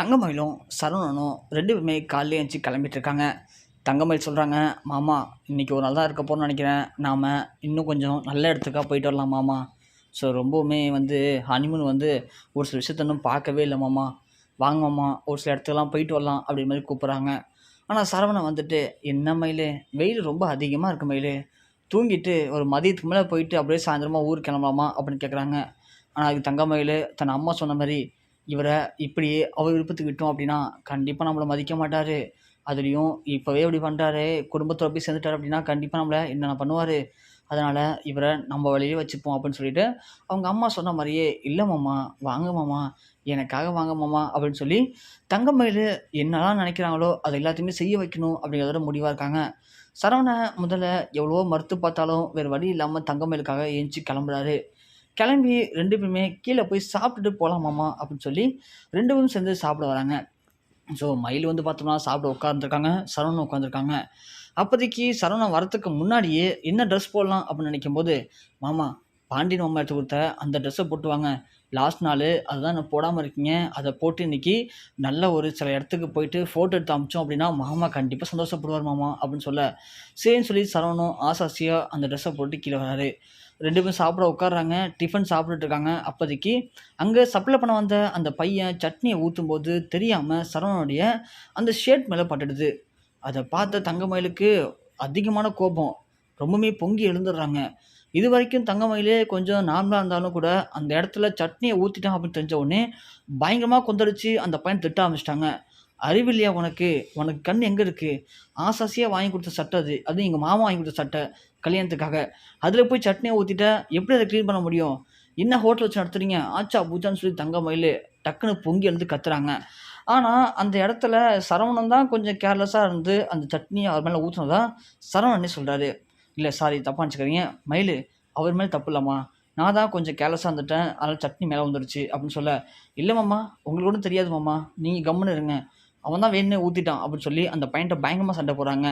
தங்கமயிலும் சரவணனும் ரெண்டு பேருமே காலையில எழுந்துச்சி கிளம்பிட்டு இருக்காங்க தங்கமயில் சொல்கிறாங்க மாமா இன்றைக்கி ஒரு நாள் தான் இருக்க போகிறோம்னு நினைக்கிறேன். நாம் இன்னும் கொஞ்சம் நல்ல இடத்துக்காக போயிட்டு வரலாம் மாமா. ஸோ ரொம்பவுமே வந்து ஹனிமூன் வந்து ஒரு சில விஷயத்த இன்னும் பார்க்கவே இல்லை மாமா. வாங்க மாமா ஒரு சில இடத்துக்குலாம் போயிட்டு வரலாம் அப்படி மாதிரி கூப்பிட்றாங்க. ஆனால் சரவணன் வந்துட்டு என்ன மயில் வெயில் ரொம்ப அதிகமாக இருக்கு மயில். தூங்கிட்டு ஒரு மதியத்துக்கு மேலே போயிட்டு அப்படியே சாயந்தரமாக ஊருக்கு கிளம்பலாமா? அப்படின்னு கேட்குறாங்க ஆனால் அதுக்கு தங்கமயில் தன் அம்மா சொன்ன மாதிரி இவரை இப்படியே அவர் விருப்பத்துக்கு விட்டோம் அப்படின்னா கண்டிப்பாக நம்மளை மதிக்க மாட்டார். அதுலேயும் இப்போவே இப்படி பண்ணுறாரு குடும்பத்தோட போய் சேர்ந்துட்டார் அப்படின்னா கண்டிப்பாக நம்மளை என்னென்ன பண்ணுவார்? அதனால் இவரை நம்ம வழியிலே வச்சுப்போம் அப்படின்னு சொல்லிட்டு அவங்க அம்மா சொன்ன மாதிரியே இல்லை மாமா வாங்க மாமா எனக்காக வாங்க மாமா அப்படின்னு சொல்லி தங்கமயில் என்னெல்லாம் நினைக்கிறாங்களோ அதை எல்லாத்தையுமே செய்ய வைக்கணும் அப்படிங்கிறதோட முடிவாக இருக்காங்க. சரவணை முதல்ல எவ்வளவோ மறுத்து பார்த்தாலும் வேறு வழி இல்லாமல் தங்கமயிலுக்காக ஏஞ்சி கிளம்புறாரு. கிளம்பி ரெண்டு பேருமே கீழே போய் சாப்பிட்டுட்டு போகலாமாம்மா அப்படின்னு சொல்லி ரெண்டு பேரும் சேர்ந்து சாப்பிட வராங்க. ஸோ மயில் வந்து பார்த்தோம்னா சாப்பிட உட்காந்துருக்காங்க சரவணன் உட்காந்துருக்காங்க அப்போதைக்கு சரவணன் வரத்துக்கு முன்னாடியே என்ன ட்ரெஸ் போடலாம் அப்படின்னு நினைக்கும் போது மாமா பாண்டியன் மாமா எடுத்து கொடுத்த அந்த ட்ரெஸ்ஸை போட்டுவாங்க லாஸ்ட் நாள் அதுதான் நான் போடாமல் இருக்கீங்க. அதை போட்டு இன்னைக்கு நல்ல ஒரு சில இடத்துக்கு போயிட்டு ஃபோட்டோ எடுத்து அமிச்சோம் அப்படின்னா மாமா கண்டிப்பாக சந்தோஷப்படுவார் மாமா அப்படின்னு சொல்ல. சரின்னு சொல்லி சரவணும் ஆசாசியாக அந்த ட்ரெஸ்ஸை போட்டு கீழே வராரு. ரெண்டு பேரும் சாப்பிட உட்காடுறாங்க டிஃபன் சாப்பிட்டுட்டு அப்போதைக்கு அங்கே சப்ளை பண்ண வந்த அந்த பையன் சட்னியை ஊற்றும் போது தெரியாமல் சரவணனுடைய அந்த ஷர்ட் மேலே பட்டுடுது. அதை பார்த்த தங்கமயிலுக்கு அதிகமான கோபம். ரொம்பவுமே பொங்கி எழுந்துடுறாங்க. இது வரைக்கும் தங்கமயிலே கொஞ்சம் நார்மலாக இருந்தாலும் கூட அந்த இடத்துல சட்னியை ஊற்றிட்டான் அப்படின்னு தெரிஞ்ச உடனே பயங்கரமாக கொந்தளிச்சு அந்த பையன் திட்ட ஆரம்பிச்சிட்டாங்க. அறிவில்லையா உனக்கு? உனக்கு கண் எங்கே இருக்குது ஆசாசியாக வாங்கி கொடுத்த சட்டை அது. அதுவும் எங்கள் மாமா வாங்கி கொடுத்த சட்டை கல்யாணத்துக்காக. அதில் போய் சட்னியை ஊற்றிட்டா எப்படி அதை க்ளீன் பண்ண முடியும்? என்ன ஹோட்டல் வச்சு நடத்துறீங்க? ஆச்சா பூச்சான்னு சொல்லி தங்க மயில் டக்குன்னு பொங்கி எழுந்து கத்துறாங்க. ஆனால் அந்த இடத்துல சரவணன் தான் கொஞ்சம் கேர்லெஸ்ஸாக இருந்து அந்த சட்னியை அவர் மேலே ஊற்றுனதா சரவணனே சொல்கிறாரு இல்லை சாரி தப்பாக நினச்சிக்கிறீங்க மயில் அவர் மேலே தப்பு இல்லைம்மா. நான் தான் கொஞ்சம் கேர்லெஸ்ஸாக இருந்துட்டேன். அதனால் சட்னி மேலே வந்துடுச்சு அப்படின்னு சொல்ல. இல்லை மாமா உங்களுக்கு ஒன்றும் தெரியாது மாமா. நீங்கள் கம்முன்னு இருங்க. அவன் தான் வேணும்னு ஊற்றிட்டான் அப்படின்னு சொல்லி அந்த பையன்ட்ட பயங்கரமாக சண்டை போடுறாங்க.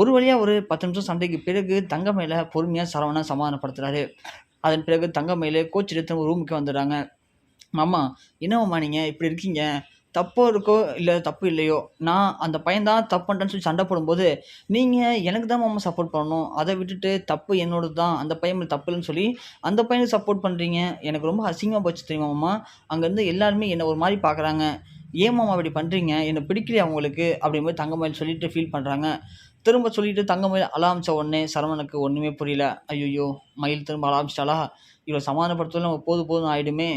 ஒரு வழியாக ஒரு பத்து நிமிஷம் சண்டைக்கு பிறகு தங்கமையில் பொறுமையாக சரவணா சமாதானப்படுத்துறாரு. அதன் பிறகு தங்கமையில் கோச் எடுத்து ரூமுக்கு வந்துடுறாங்க. மாமா என்னம்மா நீங்கள் இப்படி இருக்கீங்க? தப்போ இருக்கோ இல்லை தப்பு இல்லையோ? நான் அந்த பையன் தான் தப்பு பண்ணிட்டேன்னு சொல்லி சண்டை போடும்போது நீங்கள் எனக்கு தான் மாமா சப்போர்ட் பண்ணணும். அதை விட்டுட்டு தப்பு என்னோட தான். அந்த பையன் தப்பு இல்லைன்னு சொல்லி அந்த பையனுக்கு சப்போர்ட் பண்ணுறீங்க எனக்கு ரொம்ப அசிங்கமாக போச்சு தெரியுமா மாமா? அங்கேருந்து எல்லாருமே என்னை ஒரு மாதிரி பார்க்குறாங்க. ஏன் மாமா அப்படி பண்ணுறீங்க என்னை பிடிக்கலையா அவங்களுக்கு அப்படிங்கிற தங்கமயில் சொல்லிட்டு ஃபீல் பண்ணுறாங்க திரும்ப சொல்லிட்டு தங்கமயில் அலாமிச்ச உடனே சரவணனுக்கு ஒன்றுமே புரியல. ஐயோ மயில் திரும்ப அலாமிச்சிட்டாளா? இவ்வளோ சமாதானப்படுத்தல நம்ம போதும் போதும் ஆகிடுமே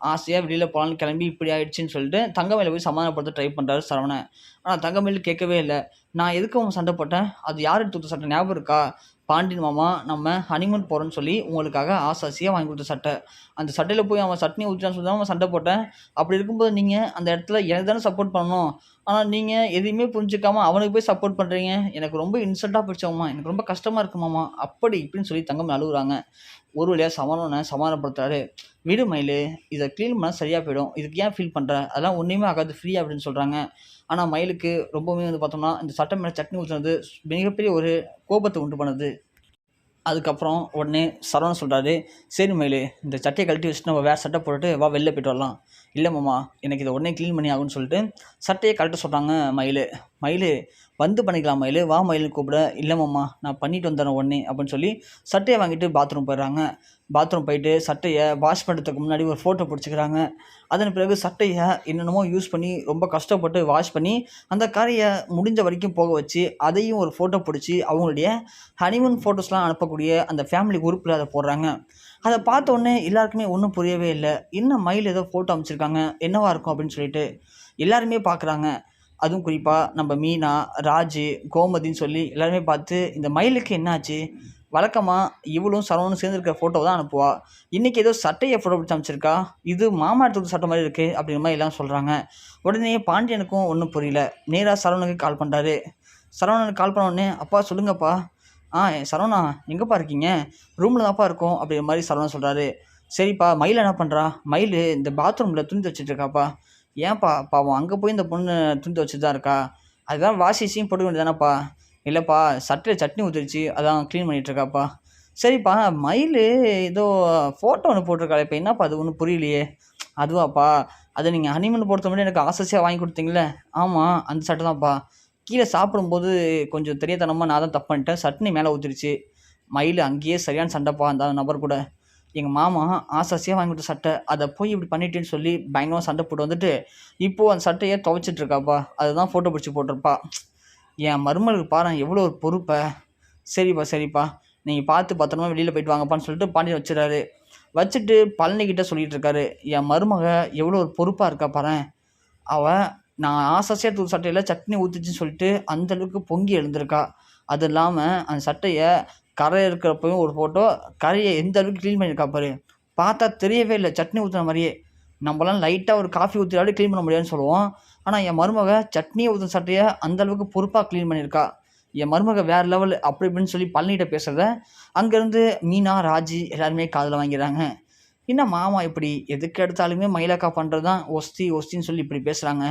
ஆசையாக வெளியில் போகலான்னு கிளம்பி இப்படி ஆயிடுச்சுன்னு சொல்லிட்டு தங்கமயில போய் சமாதானப்படுத்த ட்ரை பண்ணுறாரு சரவணன். ஆனால் தங்கமயில் கேட்கவே இல்லை. நான் எதுக்கு அவன் சண்டை போட்டேன்? அது யார் எடுத்து கொடுத்த சட்டை? ஞாபகம் இருக்கா? பாண்டியன் மாமா நம்ம ஹனிமூன் போகிறோன்னு சொல்லி உங்களுக்காக ஆசாசியாக வாங்கி கொடுத்த சட்டை. அந்த சட்டையில் போய் அவன் சட்னி ஊற்றினான்னு சொல்லி தான் அவன் சண்டை போட்டேன். அப்படி இருக்கும்போது நீங்கள் அந்த இடத்துல எனக்கு தானே சப்போர்ட் பண்ணணும். ஆனால் நீங்கள் எதையுமே புரிஞ்சுக்காமல் அவனுக்கு போய் சப்போர்ட் பண்ணுறீங்க எனக்கு ரொம்ப இன்சல்ட்டாக பிடிச்சவம்மா எனக்கு ரொம்ப கஷ்டமாக இருக்குமாம்மா அப்படி இப்படின்னு சொல்லி தங்கம் அழுகுறாங்க. ஒரு வழியாக சமாதானம் சமாதானப்படுத்துறாரு. விடு மயில் இதை க்ளீன் பண்ணால் சரியாக போயிடும். இதுக்கு ஏன் ஃபீல் பண்ணுற அதெல்லாம் ஒன்றுமே ஆகாது. ஃப்ரீ அப்படின்னு சொல்கிறாங்க ஆனால் மயிலுக்கு ரொம்பவுமே வந்து பார்த்தோம்னா இந்த சட்டை மேலே சட்னி ஊற்றுனது மிகப்பெரிய ஒரு கோபத்தை உண்டு பண்ணுது. அதுக்கப்புறம் உடனே சரவணன் சொல்கிறாரு சரி மயில் இந்த சட்டையை கழட்டி வச்சுட்டு நம்ம வேறு சட்டை போட்டுட்டு வா வெளில போய்ட்டு வரலாம். இல்லை மாமா எனக்கு இதை உடனே க்ளீன் பண்ணி ஆகும்னு சொல்லிட்டு சட்டையை கழட்ட சொல்கிறாங்க மயில். மயில் வந்து பண்ணிக்கலாம் மயில் வா மயில்னு கூப்பிட. இல்லைம்மா நான் பண்ணிட்டு வந்துடுறேன் உடனே அப்படின்னு சொல்லி சட்டையை வாங்கிட்டு பாத்ரூம் போயிடுறாங்க. பாத்ரூம் போயிட்டு சட்டையை வாஷ் பண்ணுறதுக்கு முன்னாடி ஒரு ஃபோட்டோ பிடிச்சிக்கிறாங்க. அதன் பிறகு சட்டையை என்னென்னமோ யூஸ் பண்ணி ரொம்ப கஷ்டப்பட்டு வாஷ் பண்ணி அந்த காரையை முடிஞ்ச வரைக்கும் போக வச்சு அதையும் ஒரு ஃபோட்டோ பிடிச்சி அவங்களுடைய ஹனிமூன் ஃபோட்டோஸ்லாம் அனுப்பக்கூடிய அந்த ஃபேமிலி குரூப்பில் அதை போடுறாங்க. அதை பார்த்தோன்னே எல்லாருக்குமே ஒன்றும் புரியவே இல்லை. என்ன மயில் ஏதோ ஃபோட்டோ அமைச்சிருக்காங்க என்னவா இருக்கும் அப்படின்னு சொல்லிட்டு எல்லாருமே பார்க்குறாங்க. அதுவும் குறிப்பாக நம்ம மீனா ராஜு கோமதின்னு சொல்லி எல்லாருமே பார்த்து இந்த மயிலுக்கு என்னாச்சு? வழக்கமாக இவளும் சரவணும் சேர்ந்துருக்க ஃபோட்டோ தான் அனுப்புவா. இன்றைக்கி ஏதோ சட்டையை ஃபோட்டோ பிடிச்சி அமைச்சிருக்கா இது மாமா எடுத்து சட்டை மாதிரி இருக்குது அப்படிங்கிற மாதிரி எல்லாம் சொல்கிறாங்க உடனே பாண்டியனுக்கும் ஒன்றும் புரியல. நேராக சரவணுக்கு கால் பண்ணுறாரு சரவணனுக்கு கால் பண்ண உடனே அப்பா சொல்லுங்கப்பா. ஆ சரவணா எங்கேப்பா இருக்கீங்க? ரூமில் தான்ப்பா இருக்கோம் அப்படிங்கிற மாதிரி சரவணன் சொல்கிறாரு சரிப்பா மயில் என்ன பண்ணுறா மயில் இந்த பாத்ரூமில் துணி துவச்சிட்டு இருக்காப்பா. ஏன்ப்பா பாவம் அங்கே போய் இந்த பொண்ணு துணி துவச்சிட்டு தான் இருக்கா? அதுதான் வாஷிஷையும் போட்டுக்க வேண்டியதானப்பா இல்லைப்பா சட்டையில் சட்னி ஊற்றிருச்சு அதான் க்ளீன் பண்ணிகிட்ருக்காப்பா சரிப்பா மயில் ஏதோ ஃபோட்டோ ஒன்று போட்டிருக்காளே இப்போ என்னப்பா அது ஒன்றும் புரியலையே. அதுவாப்பா அதை நீங்கள் ஹனிமூன் பொறுத்த மட்டும் எனக்கு ஆசையாக வாங்கி கொடுத்தீங்களே ஆமாம் அந்த சட்டை தான்ப்பா. கீழே சாப்பிடும்போது கொஞ்சம் தெரியாதனமாக நான் தான் தப்பு பண்ணிட்டேன். சட்னி மேலே ஊற்றிருச்சு மயில் அங்கேயே சரியான சண்டைப்பா அந்த நபர் கூட. எங்கள் மாமா ஆசாசியாக வாங்கி சட்டை அதை போய் இப்படி பண்ணிட்டேன்னு சொல்லி பயங்கரமாக சண்டை போட்டு வந்துட்டு இப்போது அந்த சட்டையை துவைச்சிட்ருக்காப்பா அதுதான் ஃபோட்டோ பிடிச்சி போட்டிருப்பா. என் மருமலுக்கு பாரு எவ்வளோ ஒரு பொறுப்பை. சரிப்பா சரிப்பா. நீங்கள் பார்த்து பத்திரமா வெளியில் போயிட்டு வாங்கப்பான்னு சொல்லிட்டு பாண்டியன் வச்சுறாரு வச்சுட்டு பழனிக்கிட்ட சொல்லிட்டு இருக்காரு. என் மருமக எவ்வளோ ஒரு பொறுப்பாக இருக்கா பாரு. அவள் நான் ஆசாசியாக தூள் சட்டையில் சட்னி ஊற்றுச்சுன்னு சொல்லிட்டு அந்தளவுக்கு பொங்கி எழுந்திருக்கா. அது இல்லாமல் அந்த சட்டையை கரை இருக்கிறப்பையும் ஒரு ஃபோட்டோ கரையை எந்த அளவுக்கு க்ளீன் பண்ணியிருக்கா பாரு. பார்த்தா தெரியவே இல்லை சட்னி ஊற்றுன மாதிரியே. நம்மளாம் லைட்டாக ஒரு காஃபி ஊற்றினாலும் க்ளீன் பண்ண முடியாதுன்னு சொல்லுவோம். ஆனால் என் மருமக சட்னியை ஊற்றின சட்டையை அந்தளவுக்கு பொறுப்பாக க்ளீன் பண்ணியிருக்கா. என் மருமக வேறு லெவல் அப்படி இப்படின்னு சொல்லி பழனிகிட்ட பேசுகிறத அங்கேருந்து மீனா ராஜி எல்லாருமே காதில் வாங்கிறாங்க என்ன மாமா இப்படி? எதுக்கு எடுத்தாலுமே மயிலக்கா பண்ணுறது தான் ஒஸ்தி ஒஸ்தின்னு சொல்லி இப்படி பேசுகிறாங்க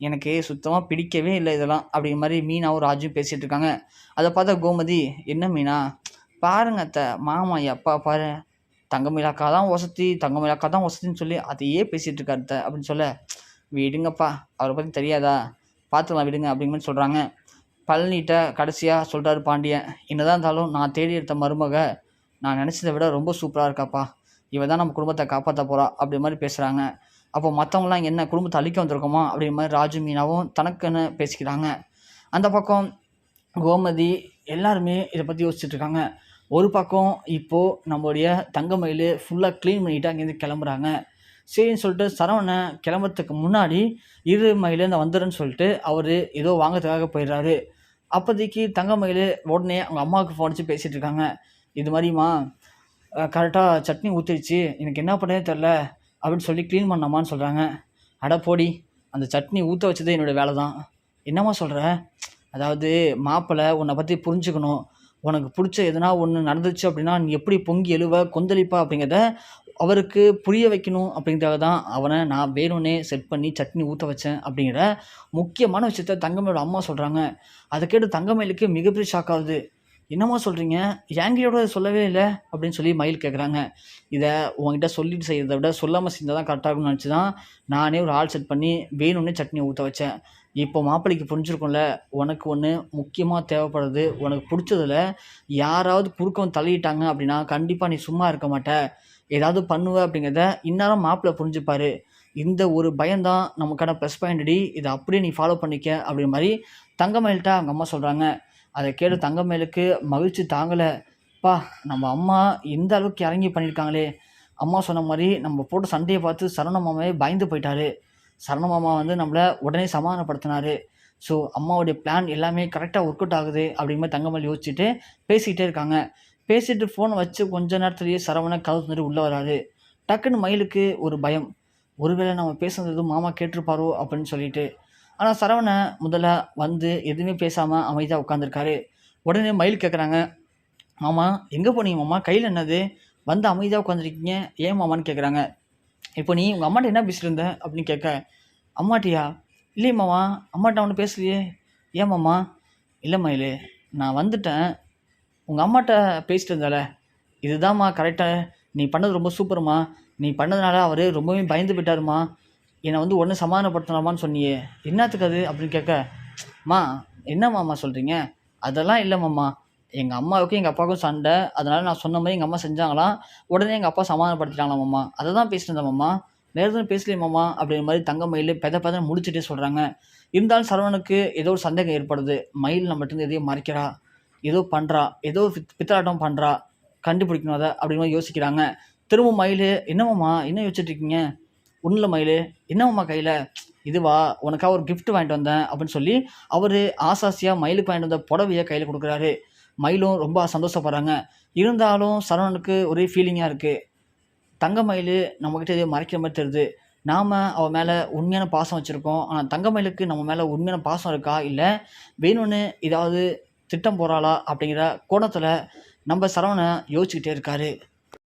எனக்கு சுத்தமாக பிடிக்கவே இல்லை இதெல்லாம் அப்படிங்கிற மாதிரி மீனாவும் ராஜும் பேசிகிட்டு இருக்காங்க. அதை பார்த்தா கோமதி என்ன மீனா? பாருங்க அத்தை மாமா எப்பா பாரு. தங்கமயிலாக்கா தான் வசதி தங்கமயிலாக்கா தான் வசதின்னு சொல்லி அதையே பேசிகிட்டு இருக்காரு அத்தை. அப்படின்னு சொல்ல விடுங்கப்பா அவரை பற்றி தெரியாதா? பார்த்துக்கலாம் விடுங்க அப்படிங்கிற மாதிரி சொல்கிறாங்க பழனிகிட்ட கடைசியாக சொல்கிறாரு பாண்டியன் என்னதான் இருந்தாலும் நான் தேடி எடுத்த மருமக நான் நினச்சதை விட ரொம்ப சூப்பராக இருக்காப்பா. இவ தான் நம்ம குடும்பத்தை காப்பாற்ற போகிறா அப்படி மாதிரி பேசுகிறாங்க அப்போ மற்றவங்களாம் என்ன குடும்பத்தை அழிக்க வந்திருக்கோமா? அப்படிங்கிற மாதிரி ராஜு மீனாவும் தனக்குன்னு பேசிக்கிறாங்க. அந்த பக்கம் கோமதி எல்லாருமே இதை பற்றி யோசிச்சுட்ருக்காங்க ஒரு பக்கம் இப்போது நம்மளுடைய தங்கமயில் ஃபுல்லாக க்ளீன் பண்ணிவிட்டு அங்கேருந்து கிளம்புறாங்க. சரின்னு சொல்லிட்டு சரவணன் கிளம்புறதுக்கு முன்னாடி இரு மயிலேருந்து வந்துடுன்னு சொல்லிட்டு அவர் ஏதோ வாங்கிறதுக்காக போயிடுறாரு. அப்போதைக்கு தங்கமயில் உடனே அவங்க அம்மாவுக்கு ஃபோன் வச்சு பேசிகிட்டு இருக்காங்க. இது மாதிரிம்மா கரெக்டாக சட்னி ஊற்றிடுச்சு எனக்கு என்ன பண்ணவே தெரில அப்படின்னு சொல்லி க்ளீன் பண்ணாமான்னு சொல்கிறாங்க அட போடி அந்த சட்னி ஊற்ற வச்சதே என்னோடய வேலை தான் என்னம்மா சொல்கிற அதாவது மாப்பிள்ளை உன்னை பற்றி புரிஞ்சுக்கணும். உனக்கு பிடிச்ச எதனா ஒன்று நடந்துச்சு அப்படின்னா நீ எப்படி பொங்கி எழுவ கொந்தளிப்பா அப்படிங்கிறத அவருக்கு புரிய வைக்கணும் அப்படிங்கிறதாக தான் அவனை நான் வேணும்னே செட் பண்ணி சட்னி ஊற்ற வச்சேன் அப்படிங்கிற முக்கியமான விஷயத்த தங்கமையோட அம்மா சொல்கிறாங்க அதை கேட்டு தங்கமயிலுக்கு மிகப்பெரிய ஷாக் ஆகுது. என்னம்மா சொல்கிறீங்க என்கிட்ட சொல்லவே இல்லை அப்படின்னு சொல்லி மயில் கேட்குறாங்க இதை உங்ககிட்ட சொல்லிட்டு செய்கிறத விட சொல்லாமல் செஞ்சால் தான் கரெக்டாக இருக்கும்னு நினச்சி தான் நானே ஒரு ஆள் செட் பண்ணி வேணும்னே சட்னி ஊற்ற வச்சேன். இப்போ மாப்பிள்ளைக்கு புரிஞ்சிருக்கும்ல உனக்கு ஒன்று முக்கியமாக தேவைப்படுறது உனக்கு பிடிச்சதில் யாராவது குறுக்கம் தள்ளிட்டாங்க அப்படின்னா கண்டிப்பாக நீ சும்மா இருக்க மாட்ட. ஏதாவது பண்ணுவ அப்படிங்கிறத இந்நேரம் மாப்பிள்ளை புரிஞ்சுப்பார். இந்த ஒரு பயம்தான் நமக்கான ப்ளஸ் பாயிண்ட் அடி இதை அப்படியே நீ ஃபாலோ பண்ணிக்க அப்படிங்கிற மாதிரி தங்கமயில்கிட்ட அவங்க அம்மா சொல்கிறாங்க அதை கேட்டு தங்கமயிலுக்கு மகிழ்ச்சி தாங்கலை. பா நம்ம அம்மா எந்த அளவுக்கு இறங்கி பண்ணியிருக்காங்களே. அம்மா சொன்ன மாதிரி நம்ம போட்ட சண்டையை பார்த்து சரண மாமாவே பயந்து போயிட்டாரு. சரண மாமா வந்து நம்மளை உடனே சமாதானப்படுத்தினாரு. ஸோ அம்மாவுடைய பிளான் எல்லாமே கரெக்டாக ஒர்க் அவுட் ஆகுது அப்படிங்கிற மாதிரி தங்கமல் யோசிச்சுட்டு பேசிக்கிட்டே இருக்காங்க. பேசிட்டு ஃபோனை வச்சு கொஞ்ச நேரத்துலேயே சரவணன் கதவு தந்துட்டு உள்ளே வராரு. டக்குன்னு மயிலுக்கு ஒரு பயம். ஒருவேளை நம்ம பேசுனது மாமா கேட்டிருப்பாரோ அப்படின்னு சொல்லிட்டு. ஆனால் சரவண முதல்ல வந்து எதுவுமே பேசாமல் அமைதியாக உட்காந்துருக்காரு உடனே மயில் கேட்குறாங்க மாமா எங்கே போனீங்க மாமா? கையில் என்னது? வந்து அமைதியாக உட்காந்துருக்கீங்க ஏன் மாமான்னு கேட்குறாங்க இப்போ நீ உங்கள் அம்மாட்ட என்ன பேசிட்டு அப்படின்னு கேட்க அம்மாட்டியா? இல்லையே மாமா அம்மாட்ட ஒன்றும் பேசலையே. ஏன் மாமா? இல்லை நான் வந்துட்டேன். உங்கள் அம்மாட்ட பேசிட்டு இருந்தால. இதுதாம்மா கரெக்டாக நீ பண்ணது ரொம்ப சூப்பர்மா. நீ பண்ணதுனால அவர் ரொம்பவே பயந்து போயிட்டாருமா. என்னை வந்து ஒன்று சமாதானப்படுத்தலாமான்னு சொன்னியே. என்னத்துக்கு அது? அப்படின்னு கேட்க மா என்ன மாமா சொல்கிறீங்க அதெல்லாம் இல்லை மாமா. எங்கள் அம்மாவுக்கும் எங்கள் அப்பாவுக்கும் சண்டை. அதனால் நான் சொன்ன மாதிரி எங்கள் அம்மா செஞ்சாங்களாம் உடனே எங்கள் அப்பா சமாதானப்படுத்திட்டாங்களாம் மாமா? அதை தான் பேசிட்டு மாமா. வேறு எதுவும் பேசலையே மாமா அப்படிங்கிற மாதிரி தங்க மயில் பெத பெதன்னு முடிச்சுட்டே சொல்கிறாங்க இருந்தாலும் சரவணுக்கு ஏதோ ஒரு சந்தேகம் ஏற்படுது. மயில் நம்மகிட்ட எதையும் மறைக்கிறா. ஏதோ பண்ணுறா ஏதோ பித் பித்தலாட்டம் பண்ணுறா கண்டுபிடிக்கணும் அதை அப்படிங்கிற மாதிரி யோசிக்கிறாங்க. திரும்ப மயில் என்னம்மா என்ன யோசிச்சுட்டு இருக்கீங்க? ஒன்றில் மயில்? என்னம்மா கையில்? இதுவா? உனக்காக ஒரு கிஃப்ட் வாங்கிட்டு வந்தேன். அப்படின்னு சொல்லி அவர் ஆசாசியாக மயிலுக்கு வாங்கிட்டு வந்த புடவையை கையில் கொடுக்குறாரு. மயிலும் ரொம்ப சந்தோஷப்படுறாங்க. இருந்தாலும் சரவணனுக்கு ஒரே ஃபீலிங்காக இருக்குது தங்க மயில் நம்மக்கிட்ட எதையோ மறைக்கிற மாதிரி தெரியுது. நாம் அவள் மேலே உண்மையான பாசம் வச்சுருக்கோம். ஆனால் தங்க மயிலுக்கு நம்ம மேலே உண்மையான பாசம் இருக்கா? இல்லை வேணும்னு ஏதாவது திட்டம் போகிறாளா அப்படிங்கிற கோணத்தில் நம்ம சரவணன் யோசிச்சுக்கிட்டே இருக்காரு.